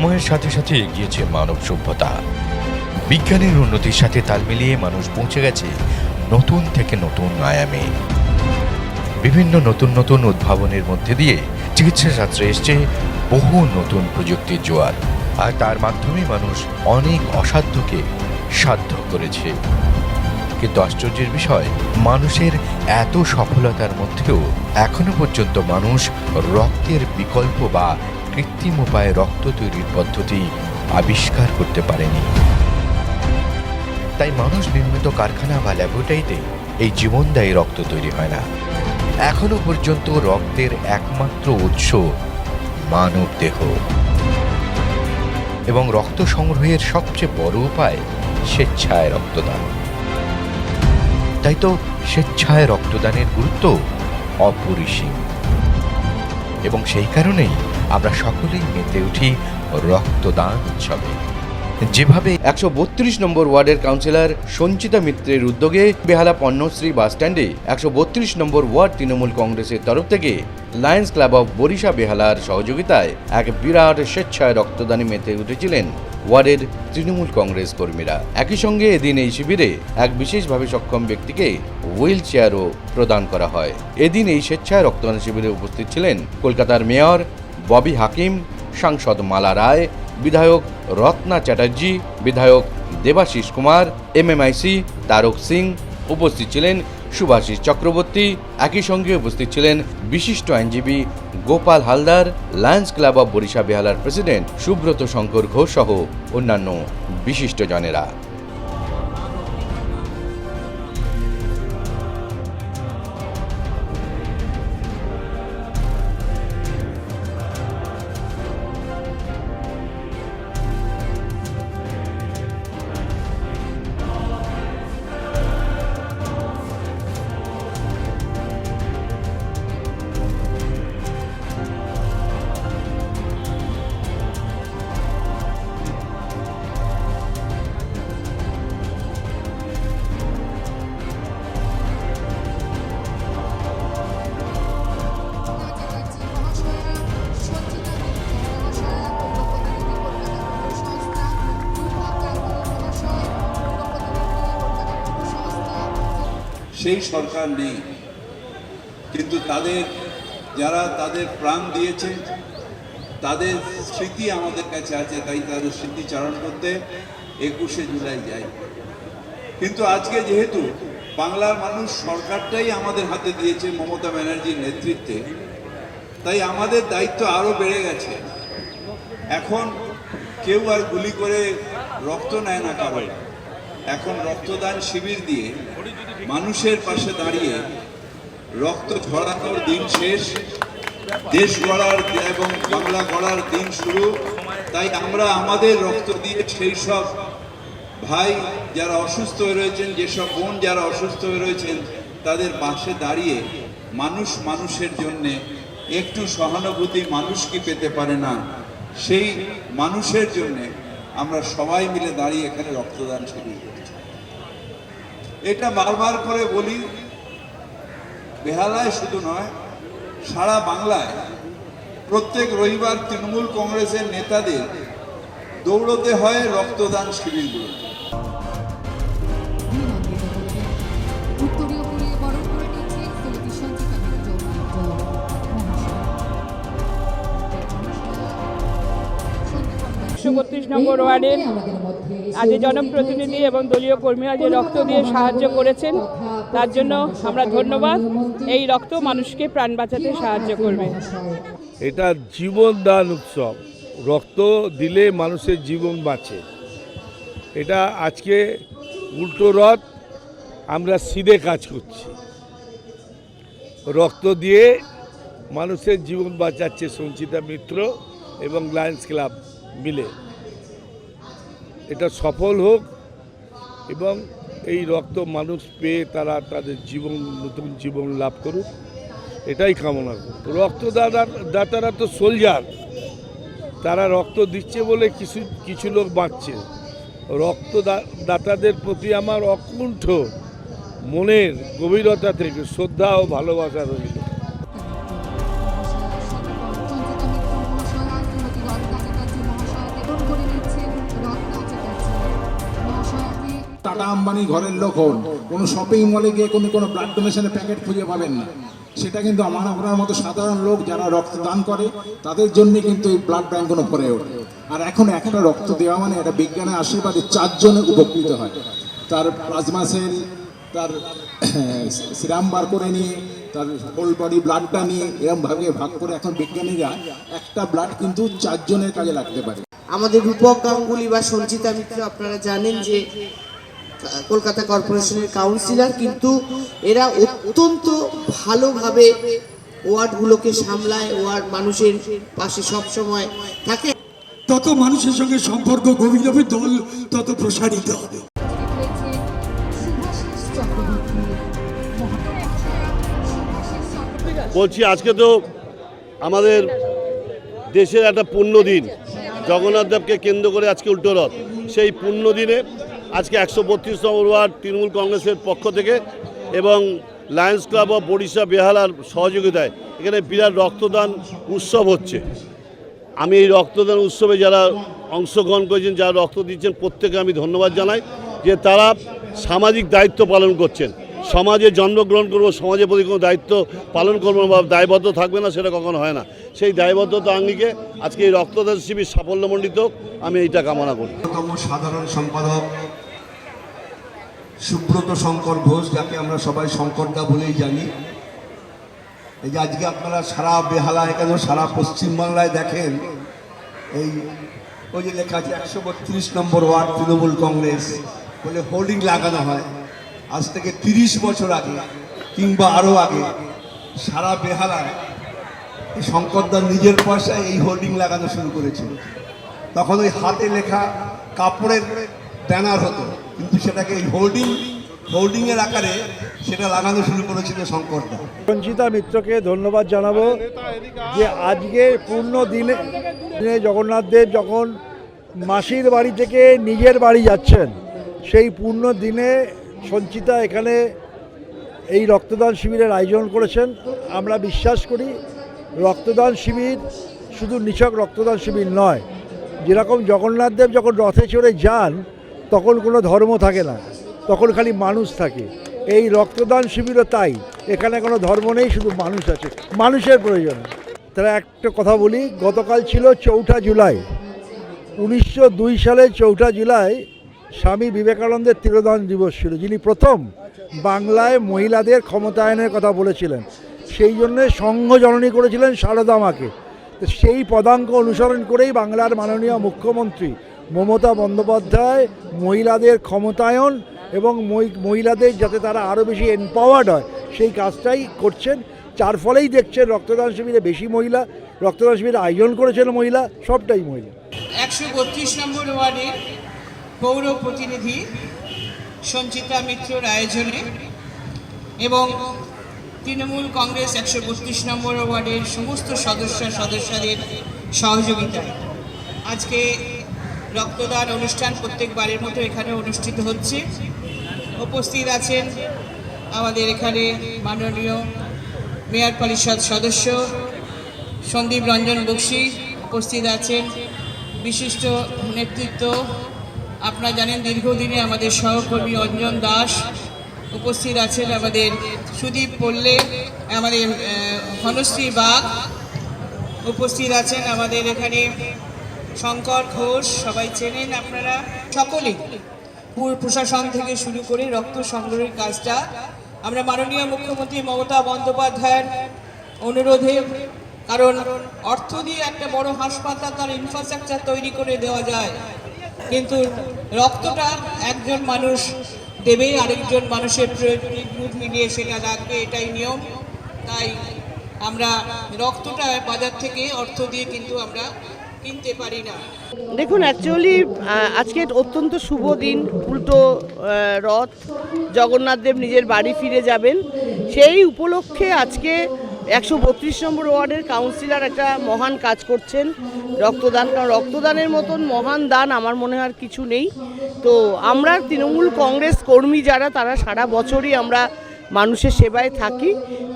সময়ের সাথে সাথে এগিয়েছে মানব সভ্যতা। বিজ্ঞানের উন্নতির সাথে তাল মিলিয়ে মানুষ পৌঁছে গেছে নতুন থেকে নতুন আয়ামে। বিভিন্ন নতুন নতুন উদ্ভাবনের মধ্যে দিয়ে চিকিৎসা শাস্ত্রে এসছে বহু নতুন প্রযুক্তির জোয়ার। আর তার মাধ্যমে মানুষ অনেক অসাধ্যকে সাধ্য করেছে। কিন্তু আশ্চর্যের বিষয়, মানুষের এত সফলতার মধ্যেও এখনও পর্যন্ত মানুষ রক্তের বিকল্প বা কৃত্রিম উপায়ে রক্ত তৈরির পদ্ধতি আবিষ্কার করতে পারেনি। তাই মানুষ নির্মিত কারখানা বা ল্যাবরেটরিতে এই জীবনদায়ী রক্ত তৈরি হয় না। এখনও পর্যন্ত রক্তের একমাত্র উৎস মানব দেহ। এবং রক্ত সংগ্রহের সবচেয়ে বড় উপায় স্বেচ্ছায় রক্তদান। তাই তো স্বেচ্ছায় রক্তদানের গুরুত্ব অপরিসীম। এবং সেই কারণেই আমরা সকলেই মেতে উঠি রক্তদান উৎসবে। যেভাবে একশো বত্রিশ নম্বর ওয়ার্ডের কাউন্সিলর সঞ্চিতা মিত্রের উদ্যোগে বেহালা পণ্যশ্রী বাস স্ট্যান্ডে একশো বত্রিশ নম্বর ওয়ার্ড তৃণমূল কংগ্রেসের তরফ থেকে লায়ন্স ক্লাব অফ বরিশা বেহালার সহযোগিতায় এক বিরাট স্বেচ্ছায় রক্তদানে মেতে উঠেছিলেন ওয়ার্ডের তৃণমূল কংগ্রেস কর্মীরা। একই সঙ্গে এদিন এই শিবিরে এক বিশেষভাবে সক্ষম ব্যক্তিকে হুইল চেয়ারও প্রদান করা হয়। এদিন এই স্বেচ্ছায় রক্তদান শিবিরে উপস্থিত ছিলেন কলকাতার মেয়র ববি হাকিম, সাংসদ মালা রায়, বিধায়ক রত্না চ্যাটার্জি, বিধায়ক দেবাশিস কুমার, এমএমআইসি তারক সিং উপস্থিত ছিলেন সুভাষিস চক্রবর্তী। একই সঙ্গে উপস্থিত ছিলেন বিশিষ্ট আইনজীবী Gopal Haldar, Lions Club of Barisha বেহালার president Subrata Shankar Ghosh সহ অন্যান্য বিশিষ্টজনেরা। সেই সরকার নেই। কিন্তু তাদের, যারা তাদের প্রাণ দিয়েছে, তাদের স্মৃতি আমাদের কাছে আছে, তাই তাদের স্মৃতিচারণ করতে একুশে জুলাই যাই কিন্তু আজকে যেহেতু বাংলার মানুষ সরকারটাই আমাদের হাতে দিয়েছে মমতা ব্যানার্জির নেতৃত্বে, তাই আমাদের দায়িত্ব আরও বেড়ে গেছে। এখন কেউ আর গুলি করে রক্ত নেয় না কারও এখন রক্তদান শিবির দিয়ে মানুষের পাশে দাঁড়িয়ে রক্ত ঝরানোর দিন শেষ, দেশ গড়ার এবং বাংলা গড়ার দিন শুরু। তাই আমরা আমাদের রক্ত দিয়ে সেই সব ভাই যারা অসুস্থ হয়ে রয়েছেন যেসব বোন যারা অসুস্থ হয়ে রয়েছেন, তাদের পাশে দাঁড়িয়ে মানুষ মানুষের জন্যে একটু সহানুভূতি মানুষ কি পেতে পারে না, সেই মানুষের জন্যে আমরা সবাই মিলে দাঁড়িয়ে এখানে রক্তদান করছি এটা বারবার করে বলি, বেহালায় শুধু নয়, সারা বাংলায় প্রত্যেক রবিবার তৃণমূল কংগ্রেসের নেতাদের দৌড়তে হয় রক্তদান শিবিরগুলো একশো বত্রিশ নম্বর ওয়ার্ডের আজ জনপ্রতিনিধি এবং দলীয় কর্মীরা যে রক্ত দিয়ে সাহায্য করেছেন। তার জন্য আমরা ধন্যবাদ। এই রক্ত মানুষকে প্রাণ বাঁচাতে সাহায্য করবে। এটা জীবনদান উৎসব। রক্ত দিলে মানুষের জীবন বাঁচে। এটা আজকে উল্টো রথ, আমরা সিধে কাজ করছি। রক্ত দিয়ে মানুষের জীবন বাঁচাচ্ছে সঞ্চিতা মিত্র এবং লায়ন্স ক্লাব। মিলে। এটা সফল হোক এবং এই রক্ত মানুষ পেয়ে তারা তাদের জীবন, নতুন জীবন লাভ করুক, এটাই কামনা করি। রক্তদাতা দাতারা তো সোলজার তারা রক্ত দিচ্ছে বলে কিছু কিছু লোক বাঁচছে। রক্ত দাতাদের প্রতি আমার অকুণ্ঠ মনের গভীরতা থেকে শ্রদ্ধা ও ভালোবাসা রইল। আম্বানি ঘরের লোক হন, কোনো শপিং মলে গিয়ে কোনো কোনো ব্লাড ডোনেশনের প্যাকেট খুঁজে পাবেন না। সেটা কিন্তু আমার, আপনার মতো সাধারণ লোক যারা রক্তদান করে, তাদের জন্য কিন্তু এই ব্লাড ব্যাঙ্কগুলো ভরে ওঠে। আর এখন একটা রক্ত দেওয়া মানে এটা বিজ্ঞানের আশীর্বাদে চারজনে উপকৃত হয়। তার প্লাজমা সেল তার সিরাম বার করে নিয়ে, তার হোল বডি ব্লাডটা নিয়ে এরকম ভাবে ভাগ করে এখন বিজ্ঞানীরা একটা ব্লাড কিন্তু চারজনের কাজে লাগতে পারে। আমাদের রূপক গাঙ্গুলি বা সঞ্চিতা মিত্র, আপনারা জানেন যে কলকাতা কর্পোরেশনের কাউন্সিলর কিন্তু এরা অত্যন্ত ভালোভাবে ওয়ার্ডগুলোকে সামলায় ওয়ার্ড মানুষের পাশে সব সময় থাকে। তত মানুষের সঙ্গে সম্পর্ক গভীর হবে দল তত প্রসারিত হবে। বলছি আজকে তো আমাদের দেশের একটা পুণ্য দিন জগন্নাথ দেবকে কেন্দ্র করে আজকে উল্টো রথ। সেই পুণ্য দিনে আজকে একশো বত্রিশ নম্বর ওয়ার্ড তৃণমূল কংগ্রেসের পক্ষ থেকে এবং লায়ন্স ক্লাব অফ বরিশা বেহালার সহযোগিতায় এখানে বিরাট রক্তদান উৎসব হচ্ছে। আমি এই রক্তদান উৎসবে যারা অংশগ্রহণ করেছেন, যারা রক্ত দিচ্ছেন প্রত্যেকে আমি ধন্যবাদ জানাই যে তারা সামাজিক দায়িত্ব পালন করছেন। সমাজে জন্মগ্রহণ করব, সমাজের প্রতি কোনো দায়িত্ব পালন করব বা দায়বদ্ধ থাকবে না, সেটা কখনো হয় না। সেই দায়বদ্ধতা আঙ্গিকে আজকে এই রক্তদান শিবির সাফল্যমণ্ডিত আমি এইটা কামনা করি। সাধারণ সম্পাদক সুব্রত শঙ্কর ঘোষ, যাকে আমরা সবাই শঙ্করদা বলেই জানি। এই যে আজকে আপনারা সারা বেহালায় কেন, সারা পশ্চিমবাংলায় দেখেন, এই, ওই যে লেখা আছে, একশো বত্রিশ নম্বর ওয়ার্ড তৃণমূল কংগ্রেস, বলে হোর্ডিং লাগানো হয়। আজ থেকে তিরিশ বছর আগে, কিংবা আরও আগে, সারা বেহালায়, এই শঙ্করদার নিজের পয়সায় এই হোর্ডিং লাগানো শুরু করেছিল। তখন ওই হাতে লেখা কাপড়ের ব্যানার হতো। কিন্তু সেটাকে এই হোর্ডিং হোর্ডিংয়ের আকারে সেটা লাগানো শুরু করেছিল শঙ্করদা। সঞ্চিতা মিত্রকে ধন্যবাদ জানাব যে আজকে পূর্ণ দিনে জগন্নাথ দেব যখন মাসির বাড়ি থেকে নিজের বাড়ি যাচ্ছেন, সেই পূর্ণ দিনে সঞ্চিতা এখানে এই রক্তদান শিবিরের আয়োজন করেছেন। আমরা বিশ্বাস করি রক্তদান শিবির শুধু নিছক রক্তদান শিবির নয়, যেরকম জগন্নাথ দেব যখন রথে চড়ে যান তখন কোনো ধর্ম থাকে না, তখন খালি মানুষ থাকে। এই রক্তদান শিবিরও তাই, এখানে কোনো ধর্ম নেই, শুধু মানুষ আছে, মানুষের প্রয়োজন। তারা একটা কথা বলি, গতকাল ছিল চৌঠা জুলাই। উনিশশো দুই সালে চৌঠা জুলাই স্বামী বিবেকানন্দের তিরোদান দিবস ছিল, যিনি প্রথম বাংলায় মহিলাদের ক্ষমতায়নের কথা বলেছিলেন। সেই জন্যে সংঘ জননী করেছিলেন সারদা মাকে। তো সেই পদাঙ্ক অনুসরণ করেই বাংলার মাননীয় মুখ্যমন্ত্রী মমতা বন্দ্যোপাধ্যায় মহিলাদের ক্ষমতায়ন এবং মহি- মহিলাদের যাতে তারা আরও বেশি এম্পাওয়ার্ড হয়, সেই কাজটাই করছেন। যার ফলেই দেখছেন রক্তদান শিবিরে বেশি মহিলা, রক্তদান শিবিরে আয়োজন করেছেন মহিলা, সবটাই মহিলা। একশো বত্রিশ নম্বর ওয়ার্ডের পৌর প্রতিনিধি সঞ্চিতা মিত্রর আয়োজনে এবং তৃণমূল কংগ্রেস একশো বত্রিশ নম্বর ওয়ার্ডের সমস্ত সদস্য সদস্যদের সহযোগিতায়। আজকে রক্তদান অনুষ্ঠান প্রত্যেকবারের মতো এখানে অনুষ্ঠিত হচ্ছে। উপস্থিত আছেন আমাদের এখানে মাননীয় মেয়র পরিষদ সদস্য সন্দীপ রঞ্জন বক্সি। উপস্থিত আছেন বিশিষ্ট নেতৃত্ব আপনারা জানেন দীর্ঘদিনে আমাদের সহকর্মী অঞ্জন দাস। উপস্থিত আছেন আমাদের সুদীপ পল্লে আমাদের আহ, ঘনশ্রী বাগ। উপস্থিত আছেন আমাদের এখানে শঙ্কর ঘোষ, সবাই চেনেন আপনারা সকলেই। পুর প্রশাসন থেকে শুরু করে রক্ত সংগ্রহের কাজটা। আমরা মাননীয় মুখ্যমন্ত্রী মমতা বন্দ্যোপাধ্যায়ের অনুরোধে, কারণ অর্থ দিয়ে একটা বড় হাসপাতাল তার ইনফ্রাস্ট্রাকচার তৈরি করে দেওয়া যায়। কিন্তু রক্তটা একজন মানুষ দেবে, আরেকজন মানুষের গ্রুপ মিলিয়ে সেটা রাখবে, এটাই নিয়ম। তাই আমরা রক্তটা বাজার থেকে অর্থ দিয়ে কিন্তু আমরা কিনতে পারি না। দেখুন অ্যাকচুয়ালি আজকে অত্যন্ত শুভ দিন, উল্টো রথ, জগন্নাথ দেব নিজের বাড়ি ফিরে যাবেন। সেই উপলক্ষে আজকে একশো বত্রিশ নম্বর ওয়ার্ডের কাউন্সিলর একটা মহান কাজ করছেন, রক্তদান। কারণ রক্তদানের মতন মহান দান আমার মনে হয় কিছু নেই। তো আমরা তৃণমূল কংগ্রেস কর্মী যারা, তারা সারা বছরই আমরা মানুষের সেবায় থাকি।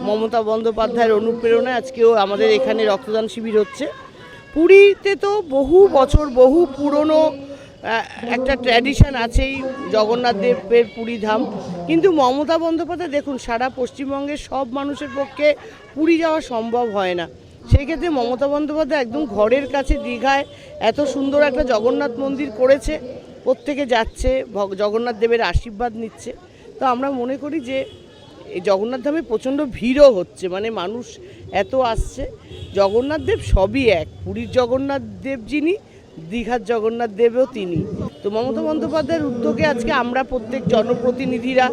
মমতা বন্দ্যোপাধ্যায়ের অনুপ্রেরণায় আজকেও আমাদের এখানে রক্তদান শিবির হচ্ছে। পুরীতে তো বহু বছর, বহু পুরনো একটা ট্র্যাডিশন আছেই জগন্নাথ দেবের পুরী ধাম কিন্তু মমতা বন্দ্যোপাধ্যায়, দেখুন, সারা পশ্চিমবঙ্গের সব মানুষের পক্ষে পুরী যাওয়া সম্ভব হয় না। সেই ক্ষেত্রে মমতা বন্দ্যোপাধ্যায় একদম ঘরের কাছে দীঘায় এত সুন্দর একটা জগন্নাথ মন্দির করেছে, প্রত্যেকে যাচ্ছে জগন্নাথ দেবের আশীর্বাদ নিচ্ছে। তো আমরা মনে করি যে এই জগন্নাথ ধামে প্রচণ্ড ভিড়ও হচ্ছে মানে মানুষ এত আসছে। জগন্নাথ দেব সবই এক, পুরীর জগন্নাথ দেব যিনি, দীঘার জগন্নাথ দেবও তিনি। তো মমতা বন্দ্যোপাধ্যায়ের উদ্যোগে আজকে আমরা প্রত্যেক জনপ্রতিনিধিরা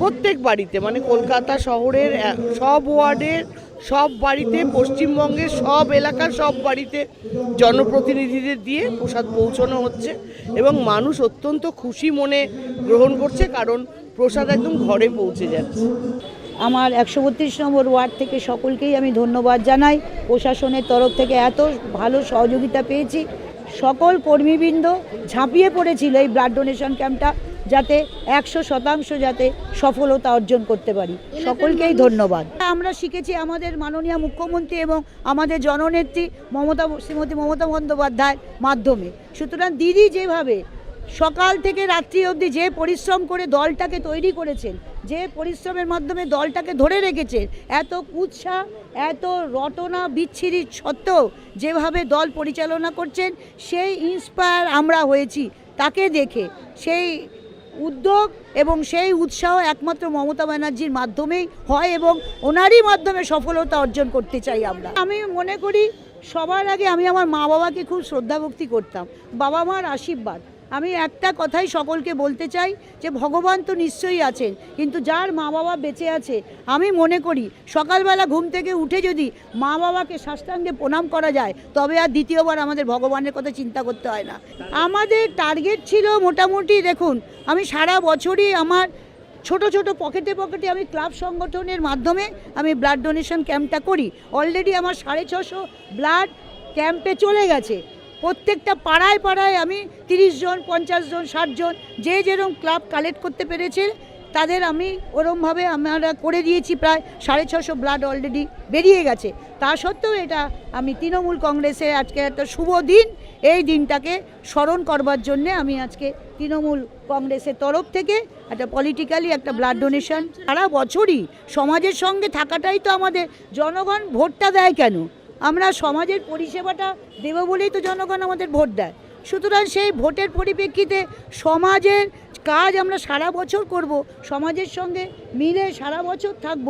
প্রত্যেক বাড়িতে মানে কলকাতা শহরের সব ওয়ার্ডের, সব বাড়িতে, পশ্চিমবঙ্গের সব এলাকার সব বাড়িতে জনপ্রতিনিধিদের দিয়ে প্রসাদ পৌঁছানো হচ্ছে এবং মানুষ অত্যন্ত খুশি মনে গ্রহণ করছে, কারণ প্রসাদ একদম ঘরে পৌঁছে যাচ্ছে। আমার একশো বত্রিশ নম্বর ওয়ার্ড থেকে সকলকেই আমি ধন্যবাদ জানাই। প্রশাসনের তরফ থেকে এত ভালো সহযোগিতা পেয়েছি। সকল কর্মীবৃন্দ ঝাঁপিয়ে পড়েছিল এই ব্লাড ডোনেশন ক্যাম্পটা যাতে একশো শতাংশ যাতে সফলতা অর্জন করতে পারি। সকলকেই ধন্যবাদ। আমরা শিখেছি আমাদের মাননীয় মুখ্যমন্ত্রী এবং আমাদের জননেত্রী মমতা শ্রীমতী মমতা বন্দ্যোপাধ্যায়ের মাধ্যমে। সুতরাং দিদি যেভাবে সকাল থেকে রাত্রি অবধি যে পরিশ্রম করে দলটাকে তৈরি করেছেন, যে পরিশ্রমের মাধ্যমে দলটাকে ধরে রেখেছেন, এত কুৎসা, এত রটনা বিচ্ছিরি সত্ত্বেও যেভাবে দল পরিচালনা করছেন, সেই ইন্সপায়ার আমরা হয়েছি। তাকে দেখে সেই উদ্যোগ এবং সেই উৎসাহ একমাত্র মমতা ব্যানার্জির মাধ্যমেই হয় এবং ওনারই মাধ্যমে সফলতা অর্জন করতে চাই আমরা। আমি মনে করি, সবার আগে আমি আমার মা বাবাকে খুব শ্রদ্ধা ভক্তি করতাম। বাবা মার আশীর্বাদ। আমি একটা কথাই সকলকে বলতে চাই যে ভগবান তো নিশ্চয়ই আছেন, কিন্তু যার মা বাবা বেঁচে আছে, আমি মনে করি সকালবেলা ঘুম থেকে উঠে যদি মা বাবাকে সাষ্টাঙ্গে প্রণাম করা যায়, তবে আর দ্বিতীয়বার আমাদের ভগবানের কথা চিন্তা করতে হয় না। আমাদের টার্গেট ছিল মোটামুটি দেখুন, আমি সারা বছরই আমার ছোট ছোট পকেটে পকেটে আমি ক্লাব সংগঠনের মাধ্যমে আমি ব্লাড ডোনেশন ক্যাম্পটা করি। অলরেডি আমার সাড়ে ছশো ব্লাড ক্যাম্পে চলে গেছে। প্রত্যেকটা পাড়ায় পাড়ায় আমি তিরিশ জন, পঞ্চাশ জন, ষাট জন যে যেরকম ক্লাব কালেক্ট করতে পেরেছে, তাদের আমি ওরমভাবে আমরা করে দিয়েছি প্রায় সাড়ে ছশো ব্লাড অলরেডি বেরিয়ে গেছে। তা সত্ত্বেও এটা আমি তৃণমূল কংগ্রেসে আজকে একটা শুভ দিন, এই দিনটাকে স্মরণ করবার জন্যে আমি আজকে তৃণমূল কংগ্রেসের তরফ থেকে একটা পলিটিক্যালি একটা ব্লাড ডোনেশন সারা বছরই সমাজের সঙ্গে থাকাটাই তো আমাদের জনগণ ভোটটা দেয় কেন? আমরা সমাজের পরিষেবাটা দেবো বলেই তো জনগণ আমাদের ভোট দেয়। সুতরাং সেই ভোটের পরিপ্রেক্ষিতে সমাজের কাজ আমরা সারা বছর করব, সমাজের সঙ্গে মিলে সারা বছর থাকব,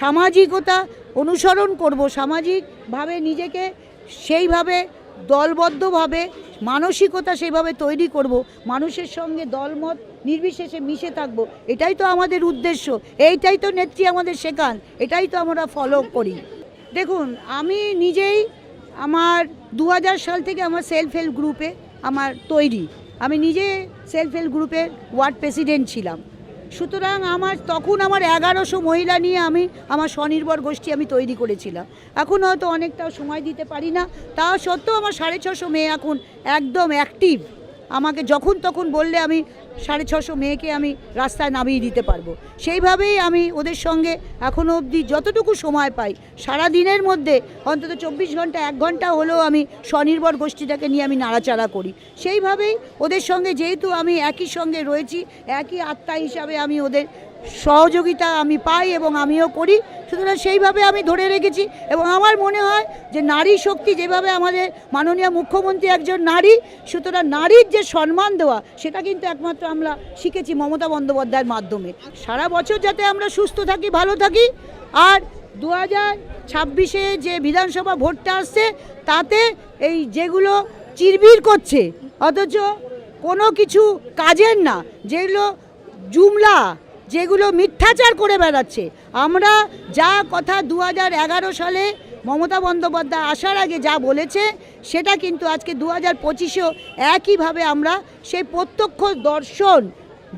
সামাজিকতা অনুসরণ করব, সামাজিকভাবে নিজেকে সেইভাবে দলবদ্ধভাবে, মানসিকতা সেইভাবে তৈরি করব, মানুষের সঙ্গে দলমত নির্বিশেষে মিশে থাকব, এটাই তো আমাদের উদ্দেশ্য, এইটাই তো নেত্রী আমাদের শেখান, এটাই তো আমরা ফলো করি। দেখুন, আমি নিজেই আমার দু হাজার সাল থেকে আমার সেলফ হেল্প গ্রুপে আমার তৈরি। আমি নিজে সেলফ হেল্প গ্রুপের ওয়ার্ড প্রেসিডেন্ট ছিলাম। সুতরাং আমার, তখন আমার এগারোশো মহিলা নিয়ে আমি, আমার স্বনির্ভর গোষ্ঠী আমি তৈরি করেছিলাম। এখন হয়তো অনেকটা সময় দিতে পারি না, তা সত্ত্বেও আমার সাড়ে ছশো মেয়ে এখন একদম অ্যাক্টিভ আমাকে যখন তখন বললে আমি সাড়ে ছশো মেয়েকে আমি রাস্তায় নামিয়ে দিতে পারব। সেইভাবেই আমি ওদের সঙ্গে এখনও অবধি যতটুকু সময় পাই, সারা দিনের মধ্যে, অন্তত চব্বিশ ঘণ্টা, এক ঘণ্টা হলেও আমি স্বনির্ভর গোষ্ঠীটাকে নিয়ে আমি নাড়াচাড়া করি। সেইভাবেই ওদের সঙ্গে যেহেতু আমি একই সঙ্গে রয়েছি, একই আত্মা হিসাবে আমি ওদের সহযোগিতা আমি পাই এবং আমিও করি। সুতরাং সেইভাবে আমি ধরে রেখেছি এবং আমার মনে হয় যে নারী শক্তি যেভাবে আমাদের মাননীয় মুখ্যমন্ত্রী একজন নারী, সুতরাং নারীর যে সম্মান দেওয়া, সেটা কিন্তু একমাত্র আমরা শিখেছি মমতা বন্দ্যোপাধ্যায়ের মাধ্যমে। সারা বছর যাতে আমরা সুস্থ থাকি, ভালো থাকি, আর দু হাজার ছাব্বিশে যে বিধানসভা ভোটটা আসছে, তাতে এই যেগুলো চিরবির করছে, অথচ কোনো কিছু কাজের না, যেগুলো জুমলা যেগুলো মিথ্যাচার করে বেড়াচ্ছে। আমরা যা কথা দু হাজার এগারো সালে মমতা বন্দ্যোপাধ্যায় আসার আগে যা বলেছে, সেটা কিন্তু আজকে দু হাজার পঁচিশেও একইভাবে আমরা সেই প্রত্যক্ষ দর্শন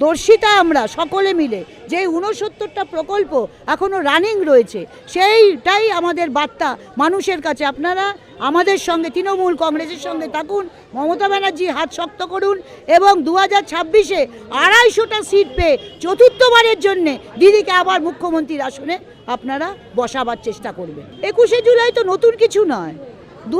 দর্শিতা আমরা সকলে মিলে, যে উনসত্তরটা প্রকল্প এখনও রানিং রয়েছে, সেইটাই আমাদের বার্তা মানুষের কাছে। আপনারা আমাদের সঙ্গে, তৃণমূল কংগ্রেসের সঙ্গে থাকুন, মমতা ব্যানার্জি হাত শক্ত করুন এবং দু হাজার ছাব্বিশে আড়াইশোটা সিট পেয়ে চতুর্থবারের জন্যে দিদিকে আবার মুখ্যমন্ত্রীর আসনে আপনারা বসাবার চেষ্টা করবেন। একুশে জুলাই তো নতুন কিছু নয়। দু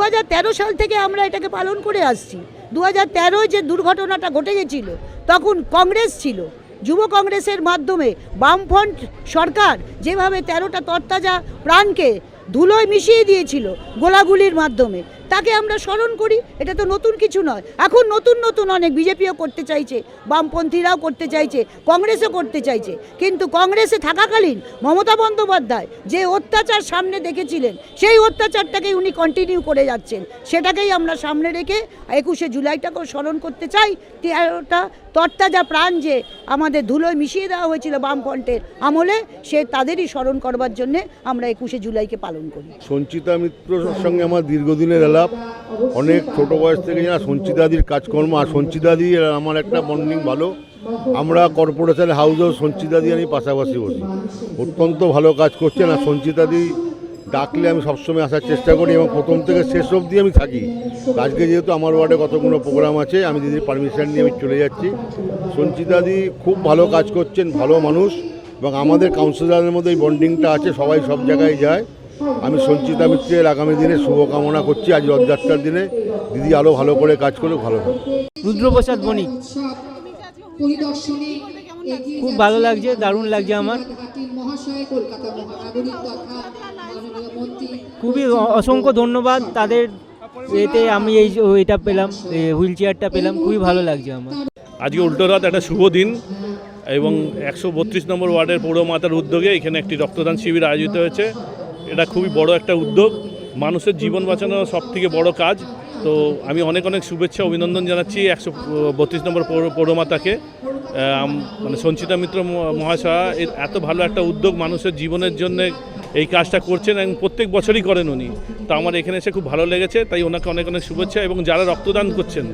সাল থেকে আমরা এটাকে পালন করে আসছি। দু হাজার যে দুর্ঘটনাটা ঘটে গেছিল, তখন কংগ্রেস ছিল। যুব কংগ্রেসের মাধ্যমে বামফ্রন্ট সরকার যেভাবে তেরোটা তরতাজা প্রাণকে ধুলোয় মিশিয়ে দিয়েছিল গোলাগুলির মাধ্যমে তাকে আমরা স্মরণ করি, এটা তো নতুন কিছু নয়। এখন নতুন নতুন অনেক বিজেপিও করতে চাইছে, বামপন্থীরাও করতে চাইছে, কংগ্রেসও করতে চাইছে। কিন্তু কংগ্রেসে থাকাকালীন মমতা বন্দ্যোপাধ্যায় যে অত্যাচার সামনে দেখেছিলেন, সেই অত্যাচারটাকে উনি কন্টিনিউ করে যাচ্ছেন। সেটাকেই আমরা সামনে রেখে একুশে জুলাইটাকেও স্মরণ করতে চাই। তেরোটা তরতাজা প্রাণ যে আমাদের ধুলোয় মিশিয়ে দেওয়া হয়েছিল বামফ্রন্টের আমলে, সে তাদেরই স্মরণ করবার জন্যে আমরা একুশে জুলাইকে পালন করি। সঞ্চিতা মিত্রর সঙ্গে আমার দীর্ঘদিনের আলাপ অনেক ছোট বয়স থেকে জানা সঞ্চিতাদির কাজকর্ম আর সঞ্চিতাদি আমার একটা বন্ডিং ভালো। আমরা কর্পোরেশন হাউসেও সঞ্চিতাদি আমি পাশাপাশি বসি। অত্যন্ত ভালো কাজ করছেন আর সঞ্চিতাদি ডাকলে আমি সবসময় আসার চেষ্টা করি এবং প্রথম থেকে শেষ অবধি আমি থাকি। আজকে যেহেতু আমার ওয়ার্ডে কতগুলো প্রোগ্রাম আছে, আমি দিদির পারমিশন নিয়ে আমি চলে যাচ্ছি। সঞ্চিতাদি খুব ভালো কাজ করছেন, ভালো মানুষ এবং আমাদের কাউন্সিলরের মধ্যে এই বন্ডিংটা আছে, সবাই সব জায়গায় যায়। আমি সঞ্চিতা মিত্রের আগামী দিনে শুভকামনা করছি আজ রথযাত্রার দিনে। দিদি আরও ভালো করে কাজ করলে ভালো রুদ্রপ্রসাদ বণিক। খুব ভালো লাগছে দারুণ লাগছে আমার। খুবই অসংখ্য ধন্যবাদ তাদের এতে আমি এই যে- এটা পেলাম হুইল চেয়ারটা পেলাম খুবই ভালো লাগছে আমার। আজকে উল্টোরথ একটা শুভ দিন এবং একশো বত্রিশ নম্বর ওয়ার্ডের পৌরমাতার উদ্যোগে এখানে একটি রক্তদান শিবির আয়োজিত হয়েছে। এটা খুবই বড় একটা উদ্যোগ। মানুষের জীবন বাঁচানো সব থেকে বড় কাজ। তো আমি অনেক অনেক শুভেচ্ছা, অভিনন্দন জানাচ্ছি একশো বত্রিশ নম্বর পৌর, পৌরমাতাকে। মানে সঞ্চিতা মিত্র মহাশয়া, এর এত ভালো একটা উদ্যোগ মানুষের জীবনের জন্য এই কাজটা করছেন এবং প্রত্যেক বছরই করেন উনি। তো আমার এখানে এসে খুব ভালো লেগেছে, তাই ওনাকে অনেক অনেক শুভেচ্ছা এবং যারা রক্তদান করছেন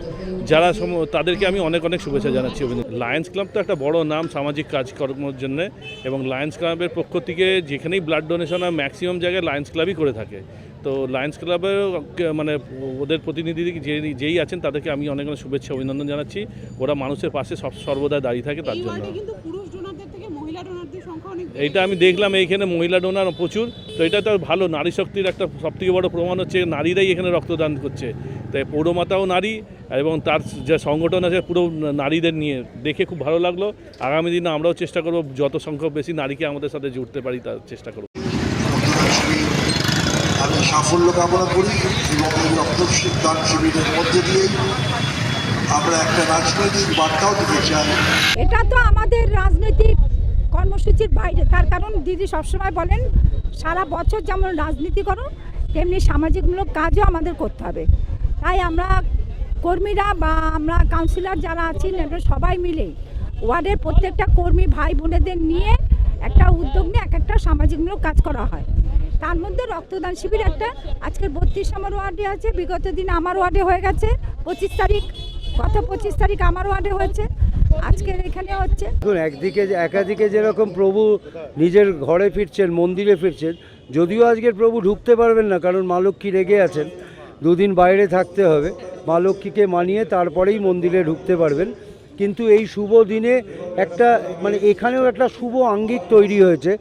যারা তাদেরকে আমি অনেক অনেক শুভেচ্ছা জানাচ্ছি লায়ন্স ক্লাব তো একটা বড় নাম সামাজিক কাজকর্মের জন্য এবং লায়ন্স ক্লাবের পক্ষ থেকে যেখানেই ব্লাড ডোনেশন হয় ম্যাক্সিমাম জায়গায় লায়ন্স ক্লাবই করে থাকে। তো লায়ন্স ক্লাবের মানে ওদের প্রতিনিধি যে যেই আছেন তাদেরকে আমি অনেক অনেক শুভেচ্ছা অভিনন্দন জানাচ্ছি। ওরা মানুষের পাশে সব সর্বদা দাঁড়িয়ে থাকে তার জন্য। এইটা আমি দেখলাম এইখানে মহিলা ডোনার প্রচুর। তো এটা তো ভালো নারী শক্তির একটা সবথেকে বড় প্রমাণ হচ্ছে নারীরাই এখানে রক্তদান করছে। তাই পৌরমাতাও নারী এবং তার যে সংগঠন আছে পুরো নারীদের নিয়ে দেখে খুব ভালো লাগল। আগামী দিনে আমরাও চেষ্টা করব যত সংখ্যক বেশি নারীকে আমাদের সাথে জুড়তে পারি তার চেষ্টা করব। সাফল্য কামনা করি এবং এই রক্তদান শিবিরের মধ্যে দিয়েই আমরা একটা রাজনৈতিক বার্তাও দিতে চাই। এটা তো আমাদের রাজনৈতিক কর্মসূচির বাইরে, তার কারণ দিদি সবসময় বলেন, সারা বছর যেমন রাজনীতি করো, তেমনি সামাজিকমূলক কাজও আমাদের করতে হবে। তাই আমরা কর্মীরা বা আমরা কাউন্সিলর যারা আছি আমরা সবাই মিলে ওয়ার্ডের প্রত্যেকটা কর্মী ভাই বোনেদের নিয়ে একটা উদ্যোগ নিয়ে এক একটা সামাজিকমূলক কাজ করা হয়। তার মধ্যে রক্তদান শিবির একটা। আজকের বত্রিশ আমার ওয়ার্ডে আছে, বিগত দিন আমার ওয়ার্ডে হয়ে গেছে। পঁচিশ তারিখ, গত পঁচিশ তারিখ আমার ওয়ার্ডে হয়েছে। আজকের এখানে হচ্ছে। একদিকে যেরকম প্রভু নিজের ঘরে ফিরছেন, মন্দিরে ফিরছেন, যদিও আজকের প্রভু ঢুকতে পারবেন না, কারণ রেগে আছেন। দুদিন বাইরে থাকতে হবে। মানিয়ে তারপরেই মন্দিরে ঢুকতে পারবেন। কিন্তু এই শুভ দিনে একটা মানে এখানেও একটা শুভ আঙ্গিক তৈরি হয়েছে।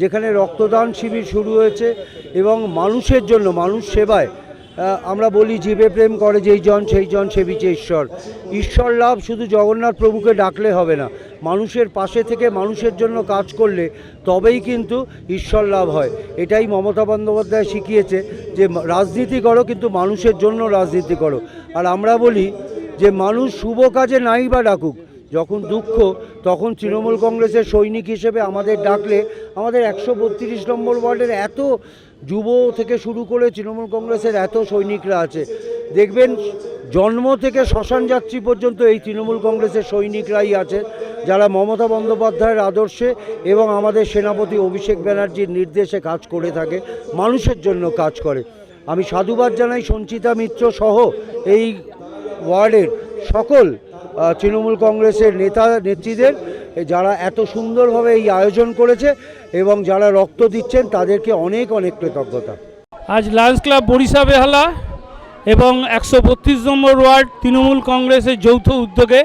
যেখানে রক্তদান শিবির শুরু হয়েছে এবং মানুষের জন্য, মানুষ সেবায় আমরা বলি জীবে প্রেম করে যেই জন, সেই জন সেবিছে ঈশ্বর। ঈশ্বর লাভ শুধু জগন্নাথ প্রভুকে ডাকলে হবে না। মানুষের পাশে থেকে মানুষের জন্য কাজ করলে তবেই কিন্তু ঈশ্বর লাভ হয়। এটাই মমতা বন্দ্যোপাধ্যায় শিখিয়েছে যে রাজনীতি করো কিন্তু মানুষের জন্য রাজনীতি করো। আর আমরা বলি যে মানুষ শুভ কাজে নাই বা ডাকুক যখন দুঃখ, তখন তৃণমূল কংগ্রেসের সৈনিক হিসেবে আমাদের ডাকলে আমাদের একশো বত্রিশ নম্বর ওয়ার্ডের এত যুব থেকে শুরু করে তৃণমূল কংগ্রেসের এত সৈনিকরা আছে। দেখবেন, জন্ম থেকে শ্মশান যাত্রী পর্যন্ত এই তৃণমূল কংগ্রেসের সৈনিকরাই আছে, যারা মমতা বন্দ্যোপাধ্যায়ের আদর্শে এবং আমাদের সেনাপতি অভিষেক ব্যানার্জির নির্দেশে কাজ করে থাকে, মানুষের জন্য কাজ করে। আমি সাধুবাদ জানাই সঞ্চিতা মিত্র সহ এই ওয়ার্ডের সকল তৃণমূল কংগ্রেসের নেতা নেত্রীদের যারা এত সুন্দরভাবে এই আয়োজন করেছে এবং যারা রক্ত দিচ্ছেন, তাদেরকে অনেক অনেক কৃতজ্ঞতা। আজ লায়ন্স ক্লাব বরিশা বেহালা এবং একশো বত্রিশ নম্বর ওয়ার্ড তৃণমূল কংগ্রেসের যৌথ উদ্যোগে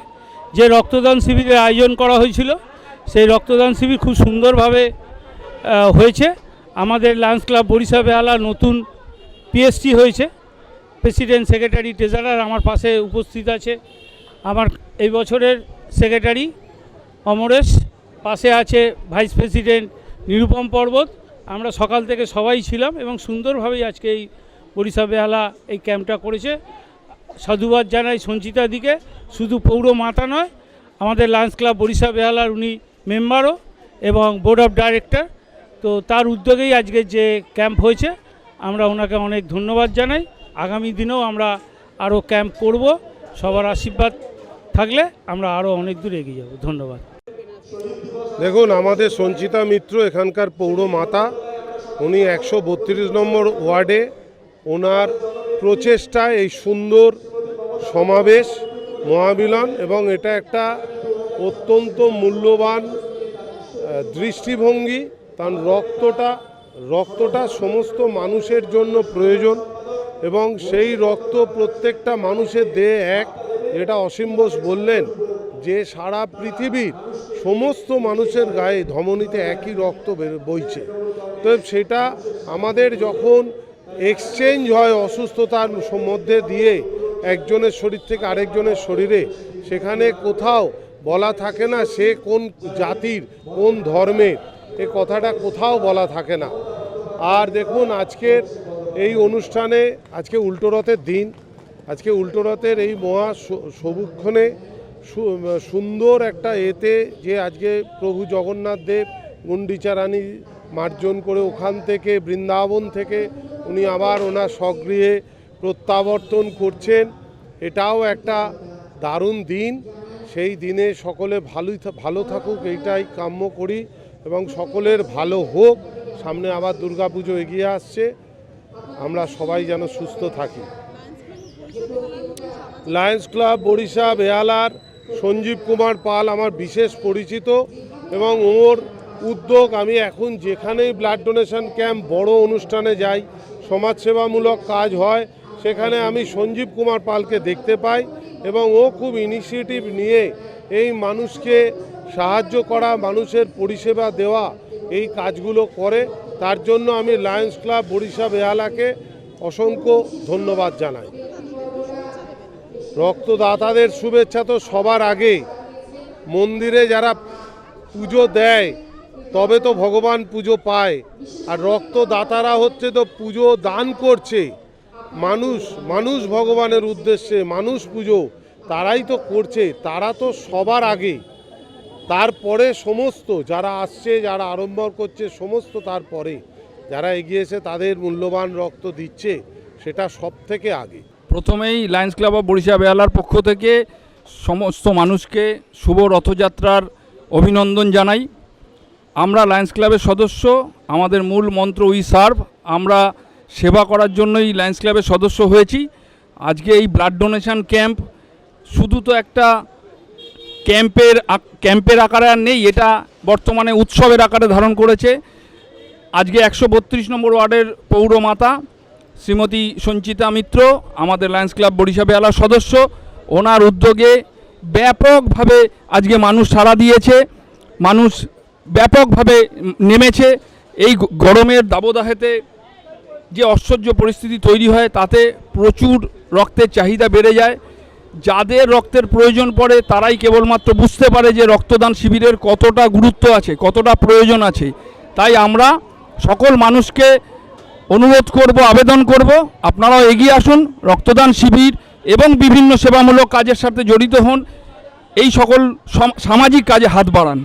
যে রক্তদান শিবিরের আয়োজন করা হয়েছিল, সেই রক্তদান শিবির খুব সুন্দরভাবে হয়েছে। আমাদের লায়ন্স ক্লাব বরিশা বেহালা নতুন পিএসটি হয়েছে, প্রেসিডেন্ট, সেক্রেটারি, ট্রেজারার আমার পাশে উপস্থিত আছে। আমার এই বছরের সেক্রেটারি অমরেশ, পাশে আছে ভাইস প্রেসিডেন্ট নিরুপম পর্বত। আমরা সকাল থেকে সবাই ছিলাম এবং সুন্দরভাবেই আজকে এই বরিশা বেহালা এই ক্যাম্পটা করেছে। সাধুবাদ জানাই সঞ্চিতা দিকে। শুধু পৌর মাতা নয়, আমাদের লায়ন্স ক্লাব বরিশা বেহালার উনি মেম্বারও এবং বোর্ড অফ ডাইরেক্টর। তো তার উদ্যোগেই আজকে যে ক্যাম্প হয়েছে, আমরা ওনাকে অনেক ধন্যবাদ জানাই। আগামী দিনেও আমরা আরও ক্যাম্প করব। সবার আশীর্বাদ থাকলে আমরা আরও অনেক দূর এগিয়ে যাব। ধন্যবাদ। দেখুন, আমাদের সঞ্চিতা মিত্র, এখানকার পৌর মাতা, উনি একশো বত্রিশ নম্বর ওয়ার্ডে। ওনার প্রচেষ্টায় এই সুন্দর সমাবেশ, মহামিলন এবং এটা একটা অত্যন্ত মূল্যবান দৃষ্টিভঙ্গি। কারণ রক্তটা রক্তটা সমস্ত মানুষের জন্য প্রয়োজন এবং সেই রক্ত প্রত্যেকটা মানুষের দেহে এক। যেটা অসীম বোস বললেন, যে সারা পৃথিবীর সমস্ত মানুষের গায়ে ধমনীতে একই রক্ত বইছে। তো সেটা আমাদের যখন এক্সচেঞ্জ হয় অসুস্থতার মধ্যে দিয়ে একজনের শরীর থেকে আরেকজনের শরীরে, সেখানে কোথাও বলা থাকে না সে কোন জাতির, কোন ধর্মের, এ কথাটা কোথাও বলা থাকে না। আর দেখুন, আজকের এই অনুষ্ঠানে, আজকে উল্টো রথের দিন আজকে উল্টো রথের এই মহা সবুক্ষণে সুন্দর একটা এতে যে আজকে প্রভু জগন্নাথ দেব, গুন্ডিচা রানী মার্জন করে ওখান থেকে, বৃন্দাবন থেকে উনি আবার ওনার স্বগৃহে প্রত্যাবর্তন করছেন। এটাও একটা দারুণ দিন। সেই দিনে সকলে ভালোই ভালো থাকুক, এইটাই কাম্য করি এবং সকলের ভালো হোক। সামনে আবার দুর্গাপুজো এগিয়ে আসছে। আমরা সবাই যেন সুস্থ থাকি। লায়ন্স ক্লাব বরিশা বেহালার সঞ্জীব কুমার পাল আমার বিশেষ পরিচিত এবং ওর উদ্যোগ, আমি এখন যেখানেই ব্লাড ডোনেশন ক্যাম্প বড় অনুষ্ঠানে যাই, সমাজসেবামূলক কাজ হয়, সেখানে আমি সঞ্জীব কুমার পালকে দেখতে পাই এবং ও খুব ইনিশিয়েটিভ নিয়ে এই মানুষকে সাহায্য করা, মানুষের পরিষেবা দেওয়া, এই কাজগুলো করে। তার জন্য আমি লায়ন্স ক্লাব বরিশা বেহালাকে অসংখ্য ধন্যবাদ জানাই। রক্তদাতাদের শুভেচ্ছা তো সবার আগে মন্দিরে যারা পুজো দেয়, তবে তো ভগবান পুজো পায়। আর রক্তদাতারা হচ্ছে তো পুজো দান করছে। মানুষ মানুষ ভগবানের উদ্দেশ্যে, মানুষ পুজো তারাই তো করছে, তারা তো সবার আগে। তারপরে সমস্ত যারা আসছে, যারা আরম্ভ করছে, সমস্ত তারপরে। যারা এগিয়েছে তাদের মূল্যবান রক্ত দিচ্ছে, সেটা সব থেকে আগে। প্রথমেই লায়ন্স ক্লাব অফ বরিশা বেহালার পক্ষ থেকে সমস্ত মানুষকে শুভ রথযাত্রার অভিনন্দন জানাই। আমরা লায়ন্স ক্লাবের সদস্য, আমাদের মূল মন্ত্র উই সার্ভ আমরা সেবা করার জন্যই লায়ন্স ক্লাবের সদস্য হয়েছি। আজকে এই ব্লাড ডোনেশন ক্যাম্প শুধু তো একটা ক্যাম্পের ক্যাম্পের আকারে আর নেই, এটা বর্তমানে উৎসবের আকারে ধারণ করেছে। আজকে একশো বত্রিশ নম্বর ওয়ার্ডের পৌরমাতা শ্রীমতী সঞ্চিতা মিত্র, আমাদের লায়ন্স ক্লাব বরিশা বেহালার সদস্য, ওনার উদ্যোগে ব্যাপকভাবে আজকে মানুষ সাড়া দিয়েছে, মানুষ ব্যাপকভাবে নেমেছে, এই গরমের দাবদাহেতে যে অসহ্য পরিস্থিতি তৈরি হয়, তাতে প্রচুর রক্তের চাহিদা বেড়ে যায়। যাদের রক্তের প্রয়োজন পড়ে, তারাই কেবলমাত্র বুঝতে পারে যে রক্তদান শিবিরের কতটা গুরুত্ব আছে, কতটা প্রয়োজন আছে। তাই আমরা সকল মানুষকে অনুরোধ করব, আবেদন করব, আপনারাও এগিয়ে আসুন, রক্তদান শিবির এবং বিভিন্ন সেবামূলক কাজের সাথে জড়িত হন, এই সকল সামাজিক কাজে হাত বাড়ান।